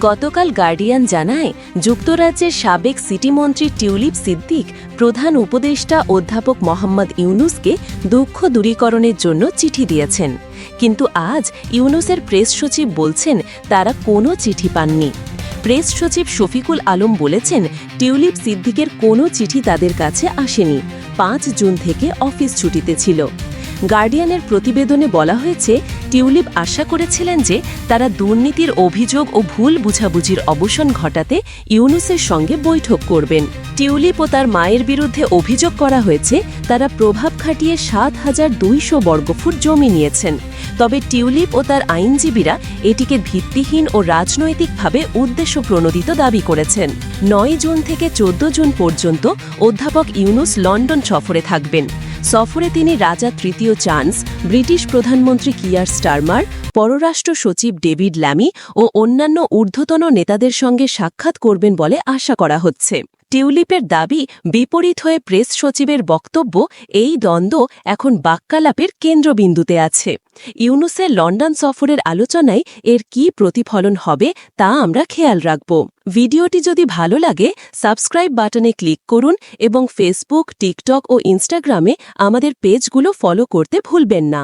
গতকাল গার্ডিয়ান জানায়, যুক্তরাজ্যের সাবেক সিটি মন্ত্রী টিউলিপ সিদ্দিক, প্রধান উপদেষ্টা অধ্যাপক মোহাম্মদ ইউনুসকে দুঃখ দূরীকরণের জন্য চিঠি দিয়েছেন। কিন্তু আজ ইউনুসের প্রেস সচিব বলছেন, তারা কোনো চিঠি পাননি। প্রেস সচিব শফিকুল আলম বলেছেন, টিউলিপ সিদ্দিকের কোনো চিঠি তাদের কাছে আসেনি। পাঁচ জুন থেকে অফিস ছুটিতে ছিল। গার্ডিয়ানের প্রতিবেদনে বলা হয়েছে, টিউলিপ আশা করেছিলেন যে তারা দুর্নীতির অভিযোগ ও ভুল বুঝাবুঝির অবসান ঘটাতে ইউনুসের সঙ্গে বৈঠক করবেন। টিউলিপ ও তার মায়ের বিরুদ্ধে অভিযোগ করা হয়েছে, তারা প্রভাব খাটিয়ে সাত হাজার দুইশো বর্গফুট জমি নিয়েছেন। তবে টিউলিপ ও তার আইনজীবীরা এটিকে ভিত্তিহীন ও রাজনৈতিকভাবে উদ্দেশ্য প্রণোদিত দাবি করেছেন। নয় জুন থেকে চোদ্দ জুন পর্যন্ত অধ্যাপক ইউনুস লন্ডন সফরে থাকবেন। সফরে তিনি রাজা তৃতীয় চান্স, ব্রিটিশ প্রধানমন্ত্রী কিয়ার স্টারমার, পররাষ্ট্র সচিব ডেভিড ল্যামি ও অন্যান্য ঊর্ধ্বতন নেতাদের সঙ্গে সাক্ষাৎ করবেন বলে আশা করা হচ্ছে। টিউলিপের দাবি বিপরীত হয়ে প্রেস সচিবের বক্তব্য, এই দ্বন্দ্ব এখন বাক্যালাপের কেন্দ্রবিন্দুতে আছে। ইউনুসের লন্ডন সফরের আলোচনায় এর কি প্রতিফলন হবে, তা আমরা খেয়াল রাখব। ভিডিওটি যদি ভালো লাগে, সাবস্ক্রাইব বাটনে ক্লিক করুন এবং ফেসবুক টিকটক ও ইনস্টাগ্রামে আমাদের পেজগুলো ফলো করতে ভুলবেন না।